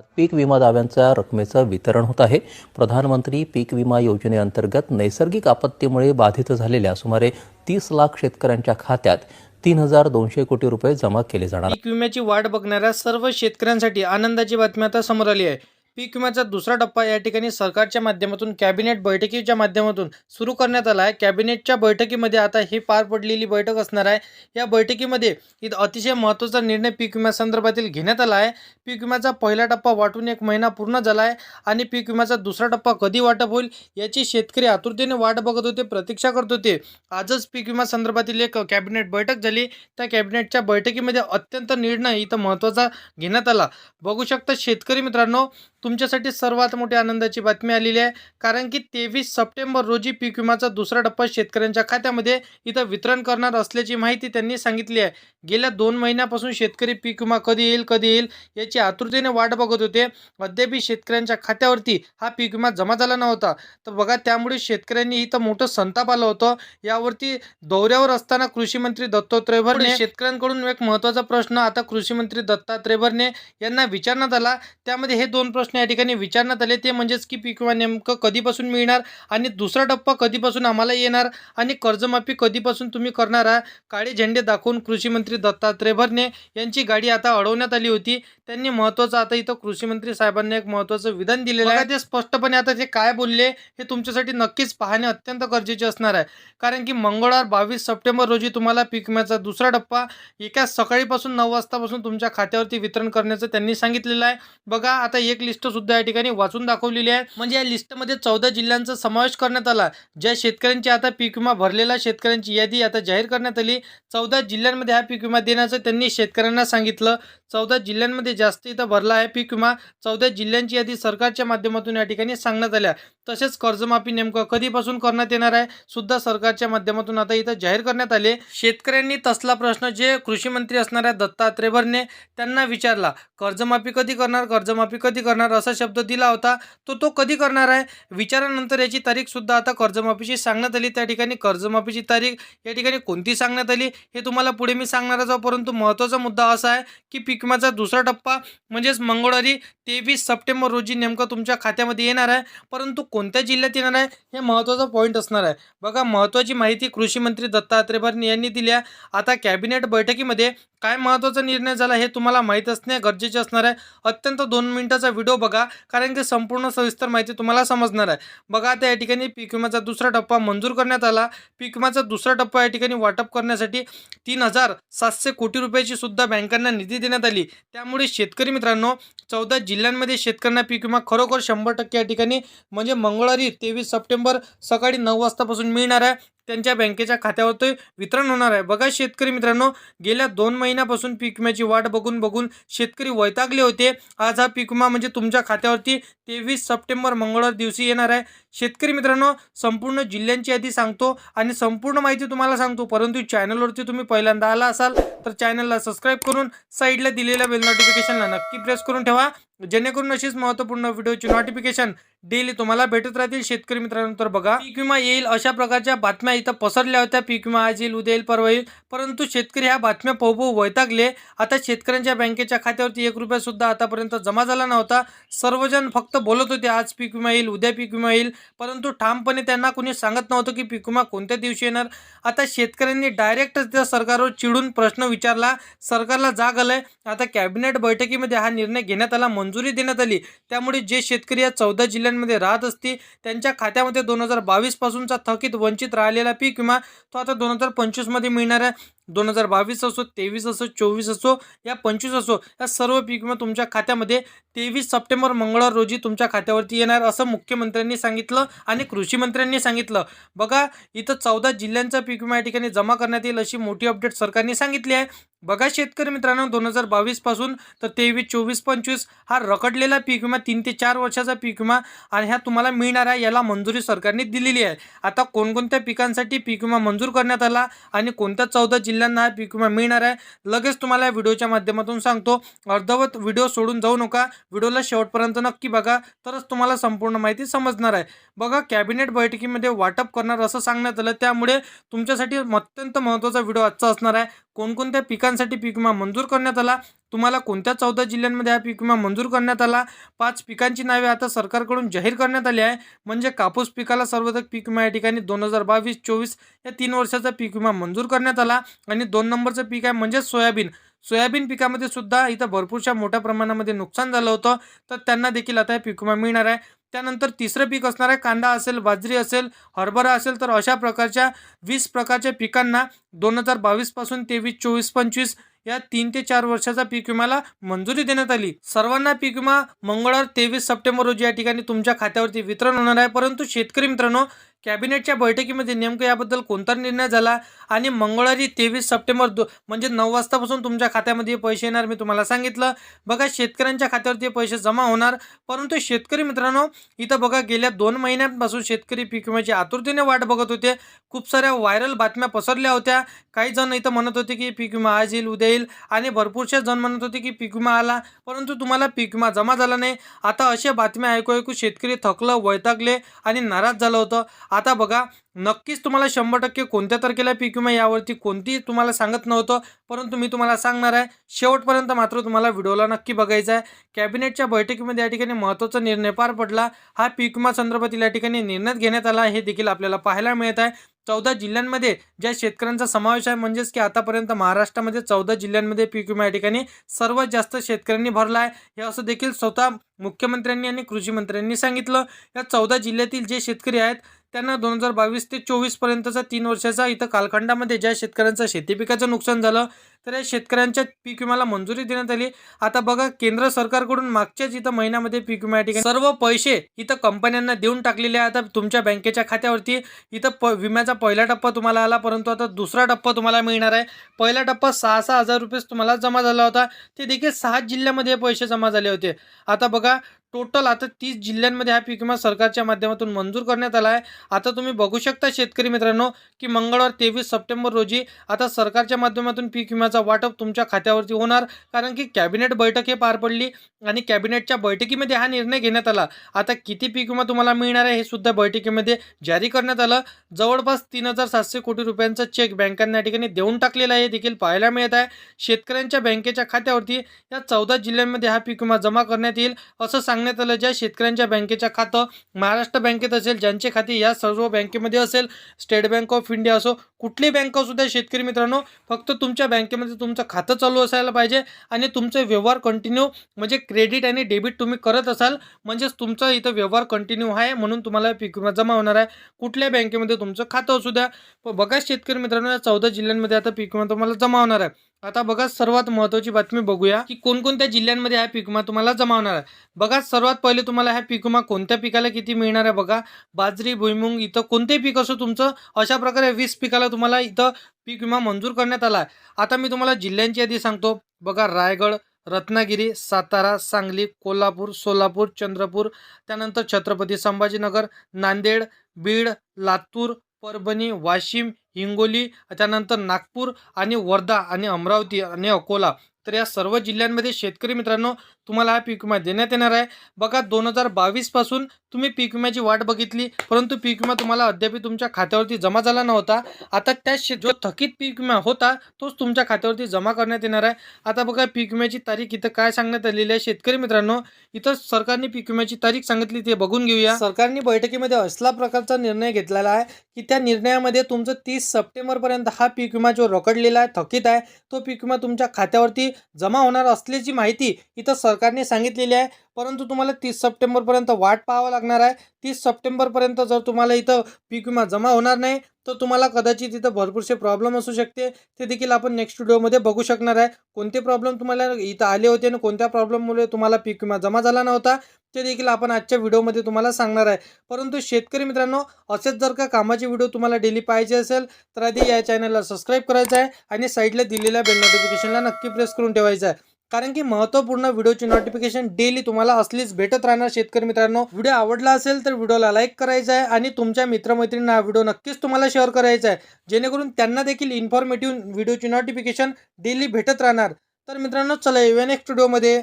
पीक विमा दाव्यांच्या रकमेचं वितरण होत आहे. प्रधानमंत्री पीक विमा योजनेअंतर्गत नैसर्गिक आपत्तीमुळे बाधित झालेल्या सुमारे तीस लाख शेतकऱ्यांच्या खात्यात तीन हजार दोनशे कोटी रुपये जमा केले जाणार. पीक विम्याची वाट बघणाऱ्या सर्व शेतकऱ्यांसाठी आनंदाची बातमी आता समोर आली आहे. पीक विम्याचा दुसरा टप्पा या ठिकाणी सरकारच्या माध्यमातून कॅबिनेट बैठकीच्या माध्यमातून सुरू करण्यात आला आहे. कॅबिनेटच्या बैठकीमध्ये आता ही पार पडलेली बैठक असणार आहे. या बैठकीमध्ये इथं अतिशय महत्त्वाचा निर्णय पीक विम्यासंदर्भातील घेण्यात आला आहे. पीक विम्याचा पहिला टप्पा वाटून एक महिना पूर्ण झाला आहे आणि पीक विम्याचा दुसरा टप्पा कधी वाटप होईल याची शेतकरी आतुरतेने वाट बघत होते प्रतीक्षा करत होते. आजच पीक विमा संदर्भातील एक कॅबिनेट बैठक झाली. त्या कॅबिनेटच्या बैठकीमध्ये अत्यंत निर्णय इथं महत्त्वाचा घेण्यात आला. बघू शकता शेतकरी मित्रांनो तुमच्यासाठी सर्वात मोठी आनंदाची बातमी आलेली आहे. कारण की तेवीस सप्टेंबर रोजी पीक विमाचा दुसरा टप्पा शेतकऱ्यांच्या खात्यामध्ये इथं वितरण करणार असल्याची माहिती त्यांनी सांगितली आहे. गेल्या दोन महिन्यापासून शेतकरी पीक विमा कधी येईल कधी येईल याची आतुरतेने वाट बघत होते. अद्यापही शेतकऱ्यांच्या खात्यावरती हा पीक विमा जमा झाला नव्हता. तर बघा त्यामुळे शेतकऱ्यांनी इथं मोठं संताप आलं होतं. यावरती दौऱ्यावर असताना कृषी मंत्री दत्तात्रय भरणे शेतकऱ्यांकडून एक महत्त्वाचा प्रश्न आता कृषी मंत्री दत्तात्रय भरणे यांना विचारण्यात आला. त्यामध्ये हे दोन प्रश्न या ठिकाणी विचारण्यात आले. ते म्हणजेच की पीक विमा नेमकं कधीपासून मिळणार आणि दुसरा टप्पा कधीपासून आम्हाला येणार आणि कर्जमाफी कधीपासून तुम्ही करणार आहात? काळे झेंडे दाखवून कृषीमंत्री दत्तात्रय भरणे यांची गाडी आता अडवण्यात आली होती. त्यांनी महत्त्वाचं आता इथं कृषीमंत्री साहेबांनी एक महत्त्वाचं विधान दिलेलं आहे. ते स्पष्टपणे आता ते काय बोलले हे तुमच्यासाठी नक्कीच पाहणे अत्यंत गरजेचे असणार आहे. कारण की मंगळवार बावीस सप्टेंबर रोजी तुम्हाला पीक विम्याचा दुसरा टप्पा एका सकाळीपासून नऊ वाजतापासून तुमच्या खात्यावरती वितरण करण्याचं त्यांनी सांगितलेलं आहे. बघा आता एक लिस्ट सुद्धा या ठिकाणी वाचून दाखवलेली आहे म्हणजे या लिस्टमध्ये चौदा जिल्ह्यांचा समावेश करण्यात आला. ज्या शेतकऱ्यांची आता पीक विमा भरलेला शेतकऱ्यांची यादी आता जाहीर करण्यात आली. चौदा जिल्ह्यांमध्ये हा पीक विमा देण्याचं त्यांनी शेतकऱ्यांना सांगितलं. चौदा जिल्ह्यांमध्ये जास्त इथं भरला आहे पीक विमा. चौदा जिल्ह्यांची यादी सरकारच्या माध्यमातून या ठिकाणी सांगण्यात आल्या. तसेच कर्जमाफी नेमकं कधीपासून करण्यात येणार आहे सुद्धा सरकारच्या माध्यमातून आता इथं जाहीर करण्यात आले. शेतकऱ्यांनी तसला प्रश्न जे कृषी मंत्री असणाऱ्या दत्तात्रय भरणे त्यांना विचारला. कर्जमाफी कधी करणार? कर्जमाफी कधी करणार? असा शब्द दिला होता तो तो कधी करणार आहे? विचारानंतर याची तारीखसुद्धा आता कर्जमाफीची सांगण्यात आली. त्या ठिकाणी कर्जमाफीची तारीख या ठिकाणी कोणती सांगण्यात आली हे तुम्हाला पुढे मी सांगणारच आहोत परंतु महत्त्वाचा मुद्दा असा आहे की पीक विम्याचा दुसरा टप्पा म्हणजेच मंगळवारी तेवीस सप्टेंबर रोजी नेमकं तुमच्या खात्यामध्ये येणार आहे. परंतु कोणत्या जिल्ह्यात येणार आहे हे महत्त्वाचा पॉईंट असणार आहे. बघा महत्त्वाची माहिती कृषी मंत्री दत्तात्रय भरणे यांनी दिली आहे. आता कॅबिनेट बैठकीमध्ये काय महत्त्वाचा निर्णय झाला हे तुम्हाला माहीत असणे गरजेचे असणार आहे. अत्यंत दोन मिनिटाचा व्हिडिओ बघा कारण की संपूर्ण सविस्तर माहिती तुम्हाला समजणार आहे. बघा आता या ठिकाणी पीक विम्याचा दुसरा टप्पा मंजूर करण्यात आला. पीक विम्याचा दुसरा टप्पा या ठिकाणी वाटप करण्यासाठी तीन हजार सातशे कोटी रुपयाची सुद्धा बँकांना निधी देण्यात आली. त्यामुळे शेतकरी मित्रांनो चौदा जिल्ह्यांमध्ये शेतकऱ्यांना पीक विमा खरोखर शंभर टक्के या ठिकाणी म्हणजे मंगळवारी तेवीस सप्टेंबर सकाळी नऊ वाजतापासून मिळणार आहे. त्यांच्या बँकेच्या खात्यावर ते वितरण होणार आहे. बघा शेतकरी मित्रांनो गेल्या दोन महिन्यापासून पीक विम्याची वाट बघून बघून शेतकरी वैतागले होते. आज हा पीक विमा म्हणजे तुमच्या खात्यावरती तेवीस सप्टेंबर मंगळवार दिवशी येणार आहे. शेतकरी मित्रांनो संपूर्ण जिल्ह्यांची यादी सांगतो आणि संपूर्ण माहिती तुम्हाला सांगतो. परंतु चॅनलवरती तुम्ही पहिल्यांदा आला असाल तर चॅनलला सबस्क्राईब करून साईडला दिलेल्या बेल नोटिफिकेशनला नक्की प्रेस करून ठेवा. जेणेकरून अशीच महत्त्वपूर्ण व्हिडिओची नोटिफिकेशन डेली तुम्हाला भेटत राहतील. शेतकरी मित्रांनो तर बघा पीक विमा येईल अशा प्रकारच्या बातम्या इथं पसरल्या होत्या. पीक विमा आज येईल उद्या येईल परवा येईल. परंतु शेतकरी ह्या बातम्या पाहू पाहू वैतागले. आता शेतकऱ्यांच्या बँकेच्या खात्यावरती एक रुपया सुद्धा आतापर्यंत जमा झाला नव्हता. सर्वजण फक्त बोलत होते आज पीक विमा येईल उद्या पीक विमा येईल. परंतु ठामपणे त्यांना कोणी सांगत नव्हतं की पीक विमा कोणत्या दिवशी येणार. आता शेतकऱ्यांनी डायरेक्टच त्या सरकारवर चिडून प्रश्न विचारला. सरकारला जाग आलंय. आता कॅबिनेट बैठकीमध्ये हा निर्णय घेण्यात आला. मंजुरी मंजुरी देण्यात आली. त्यामुळे जे शेतकरी या चौदा जिल्ह्यांमध्ये राहत असतील त्यांच्या खात्यामध्ये दोन हजार बावीसपासूनचा थकीत वंचित राहिलेला पीक विमा तो आता दोन हजार पंचवीसमध्ये मिळणाऱ्या दोन हजार बावीस असो तेवीस असो चोवीस असो या पंचवीस असो या सर्व पीक विमा तुमच्या खात्यामध्ये तेवीस सप्टेंबर मंगळवार रोजी तुमच्या खात्यावरती येणार असं मुख्यमंत्र्यांनी सांगितलं आणि कृषी मंत्र्यांनी सांगितलं. बघा इथं चौदा जिल्ह्यांचा पीक विमा या ठिकाणी जमा करण्यात येईल अशी मोठी अपडेट सरकारने सांगितली आहे. बघा शेतकरी मित्रांनो दोन हजार बावीसपासून तर तेवीस चोवीस पंचवीस हा रखडलेला पीक विमा तीन ते चार वर्षाचा पीक विमा आणि ह्या तुम्हाला मिळणार आहे याला मंजुरी सरकारने दिलेली आहे. आता कोणकोणत्या पिकांसाठी पीक विमा मंजूर करण्यात आला आणि कोणत्या चौदा जिल्ह्यांना हा पीक विमा मिळणार आहे लगेच तुम्हाला या व्हिडिओच्या माध्यमातून सांगतो. अर्धवत व्हिडिओ सोडून जाऊ नका. व्हिडिओला शेवटपर्यंत नक्की बघा. तरच तुम्हाला संपूर्ण माहिती समजणार आहे. बघा कॅबिनेट बैठकीमध्ये वाटप करणार असं सांगण्यात आलं. त्यामुळे तुमच्यासाठी अत्यंत महत्त्वाचा व्हिडिओ आजचा असणार आहे. कोणकोणत्या पिकांसाठी पीक विमा मंजूर करण्यात आला? तुम्हाला कोणत्या चौदा जिल्ह्यांमध्ये हा पीक विमा मंजूर करण्यात आला? पाच पिकांची नावे आता सरकारकडून जाहीर करण्यात आली आहे. म्हणजे कापूस पिकाला सर्वाधिक पीक विमा या ठिकाणी दोन हजार बावीस चोवीस या तीन वर्षाचा पीक विमा मंजूर करण्यात आला. आणि दोन नंबरचं पीक आहे म्हणजे सोयाबीन. सोयाबीन पिकामध्ये सुद्धा इथं भरपूरशा मोठ्या प्रमाणामध्ये नुकसान झालं होतं. तर त्यांना देखील आता हे पीक विमा मिळणार आहे. त्यानंतर तिसरं पीक असणार आहे कांदा असेल बाजरी असेल हरभरा असेल तर अशा प्रकारच्या वीस प्रकारच्या पिकांना दोन हजार बावीसपासून तेवीस चोवीस पंचवीस या तीन ते चार वर्षाचा पीक विम्याला मंजुरी देण्यात आली. सर्वांना पीक विमा मंगळवार तेवीस सप्टेंबर रोजी या ठिकाणी तुमच्या खात्यावरती वितरण होणार आहे. परंतु शेतकरी मित्रांनो कॅबिनेटच्या बैठकीमध्ये नेमकं याबद्दल कोणता निर्णय झाला आणि मंगळवारी तेवीस सप्टेंबर दो म्हणजे नऊ वाजतापासून तुमच्या खात्यामध्ये पैसे येणार मी तुम्हाला सांगितलं. बघा शेतकऱ्यांच्या खात्यावरती पैसे जमा होणार परंतु शेतकरी मित्रांनो इथं बघा गेल्या दोन महिन्यांपासून शेतकरी पीक विम्याची आतुरतेने वाट बघत होते. खूप साऱ्या व्हायरल बातम्या पसरल्या होत्या. काही जण इथं म्हणत होते की पीक विमा आज येईल उद्या येईल आणि भरपूरशा जण म्हणत होते की पीक विमा आला परंतु तुम्हाला पीक विमा जमा झाला नाही. आता अशा बातम्या ऐकू ऐकू शेतकरी थकलं वैतागले आणि नाराज झालं होतं. आता बघा नक्कीच तुम्हाला शंभर टक्के कोणत्या तारखेला पीक विमा यावरती कोणतीही तुम्हाला सांगत नव्हतं परंतु मी तुम्हाला सांगणार आहे शेवटपर्यंत मात्र तुम्हाला व्हिडिओला नक्की बघायचा आहे. कॅबिनेटच्या बैठकीमध्ये या ठिकाणी महत्त्वाचा निर्णय पार पडला. हा पीक विमा संदर्भातील या ठिकाणी निर्णय घेण्यात आला हे देखील आपल्याला पाहायला मिळत आहे. चौदा जिल्ह्यांमध्ये ज्या शेतकऱ्यांचा समावेश आहे म्हणजेच की आतापर्यंत महाराष्ट्रामध्ये चौदा जिल्ह्यांमध्ये पीक विमा या ठिकाणी सर्वात जास्त शेतकऱ्यांनी भरला आहे. हे असं देखील स्वतः मुख्यमंत्र्यांनी आणि कृषी मंत्र्यांनी सांगितलं. या चौदा जिल्ह्यातील जे शेतकरी आहेत त्यांना दोन हजार बावीस ते चोवीस पर्यंतचा तीन वर्षाचा इथं कालखंडामध्ये ज्या शेतकऱ्यांचं शेती पिकाचं नुकसान झालं तर या शेतकऱ्यांच्या पीक विम्याला मंजुरी देण्यात आली. आता बघा केंद्र सरकारकडून मागच्याच इथं महिन्यामध्ये पीक विमा ठिकाणी सर्व पैसे इथं कंपन्यांना देऊन टाकलेले आहे आता तुमच्या बँकेच्या खात्यावरती इथं प विम्याचा पहिला टप्पा तुम्हाला आला परंतु आता दुसरा टप्पा तुम्हाला मिळणार आहे. पहिला टप्पा सहा सहा हजार रुपये तुम्हाला जमा झाला होता. ते देखील सहा जिल्ह्यामध्ये हे पैसे जमा झाले होते. आता बघा टोटल आता तीस जिल्ह्यांमध्ये हा पीक विमा सरकारच्या माध्यमातून मंजूर करण्यात आला आहे. आता तुम्ही बघू शकता शेतकरी मित्रांनो की मंगळवार तेवीस सप्टेंबर रोजी आता सरकारच्या माध्यमातून पीक विमा विम्याचा वाटप तुमच्या खात्यावरती होणार. कारण की कॅबिनेट बैठक हे पार पडली आणि कॅबिनेटच्या बैठकीमध्ये हा निर्णय घेण्यात आला. आता किती पीक विमा तुम्हाला मिळणार आहे हे सुद्धा बैठकीमध्ये जारी करण्यात आलं. जवळपास तीन हजार सातशे कोटी रुपयांचा चेक बँकांना या ठिकाणी देऊन टाकलेला आहे. हे देखील पाहायला मिळत आहे. शेतकऱ्यांच्या बँकेच्या खात्यावरती या चौदा जिल्ह्यांमध्ये हा पीक विमा जमा करण्यात येईल असं सांगण्यात आलं. ज्या शेतकऱ्यांच्या बँकेच्या खातं महाराष्ट्र बँकेत असेल ज्यांचे खाते या सर्व बँकेमध्ये असेल स्टेट बँक ऑफ इंडिया असो कुठली बँक असू द्या शेतकरी मित्रांनो फक्त तुमच्या बँकेमध्ये तुमचं खातं चालू असायला पाहिजे आणि तुमचे व्यवहार कंटिन्यू म्हणजे क्रेडिट आणि डेबिट तुम्ही करत असाल म्हणजेच तुमचा इथं व्यवहार कंटिन्यू आहे म्हणून तुम्हाला पीक विमा जमा होणार आहे. कुठल्या बँकेमध्ये तुमचं खातं असू द्या बघा शेतकरी मित्रांनो या चौदा जिल्ह्यांमध्ये आता पीक विमा तुम्हाला जमा होणार आहे. आता बघा सर्वात महत्त्वाची बातमी बघूया की कोणकोणत्या जिल्ह्यांमध्ये हा पीक विमा तुम्हाला जमा होणार आहे. बघा सर्वात पहिले तुम्हाला हा पीक विमा कोणत्या पिकाला किती मिळणार आहे बघा. बाजरी भुईमुंग इथं कोणतेही पीक असो तुमचं अशा प्रकारे वीस पिकाला तुम्हाला इथं पीक विमा मंजूर करण्यात आला आहे. आता मी तुम्हाला जिल्ह्यांची यादी सांगतो. बघा रायगड रत्नागिरी सातारा सांगली कोल्हापूर सोलापूर चंद्रपूर त्यानंतर छत्रपती संभाजीनगर नांदेड बीड लातूर परभणी वाशिम हिंगोली त्यानंतर नागपूर आणि वर्धा आणि अमरावती आणि अकोला. तर या सर्व जिल्ह्यांमध्ये शेतकरी मित्रांनो तुम्हाला हा पीक विमा देण्यात येणार आहे. बघा दोन हजार बावीसपासून तुम्ही पीक विम्याची वाट बघितली परंतु पीक विमा तुम्हाला अद्याप तुमच्या खात्यावरती जमा झाला नव्हता. आता त्या शे जो थकीत पीक विमा होता तोच तुमच्या खात्यावरती जमा करण्यात येणार आहे. आता बघा पीक विम्याची तारीख इथं काय सांगण्यात आलेली आहे. शेतकरी मित्रांनो इथं सरकारने पीक विम्याची तारीख सांगितली ते बघून घेऊया. सरकारने बैठकीमध्ये असला प्रकारचा निर्णय घेतलेला आहे की त्या निर्णयामध्ये तुमचं तीस सप्टेंबरपर्यंत हा पीक विमा जो रखडलेला आहे थकीत आहे तो पीक विमा तुमच्या खात्यावरती जमा होणार असल्याची माहिती इथं सरकारने सांगितलेली आहे. परंतु तुम्हाला तीस सप्टेंबरपर्यंत वाट पाहावं लागणार आहे. तीस सप्टेंबरपर्यंत जर तुम्हाला इथं पीक विमा जमा होणार नाही तर तुम्हाला कदाचित इथं भरपूरसे प्रॉब्लेम असू शकते. ते देखील आपण नेक्स्ट व्हिडिओमध्ये बघू शकणार आहे. कोणते प्रॉब्लेम तुम्हाला इथं आले होते आणि कोणत्या प्रॉब्लेममुळे तुम्हाला पीक विमा जमा झाला नव्हता ते देखील आपण आजच्या व्हिडिओमध्ये तुम्हाला सांगणार आहे. परंतु शेतकरी मित्रांनो असेच जर का कामाचे व्हिडिओ तुम्हाला डेली पाहिजे असेल तर आधी या चॅनलला सबस्क्राईब करायचं आहे आणि साईडला दिलेल्या बेल नोटिफिकेशनला नक्की प्रेस करून ठेवायचं आहे. कारण की महत्त्वपूर्ण व्हिडिओची नोटिफिकेशन डेली तुम्हाला असलीच भेटत राहणार शेतकरी मित्रांनो. व्हिडिओ आवडला असेल तर व्हिडिओला लाईक करायचा आहे आणि तुमच्या मित्रमैत्रिणींना हा व्हिडिओ नक्कीच तुम्हाला शेअर करायचा आहे. जेणेकरून त्यांना देखील इन्फॉर्मेटिव्ह व्हिडिओची नोटिफिकेशन डेली भेटत राहणार. तर मित्रांनो चला येऊया नेक्स्ट व्हिडिओमध्ये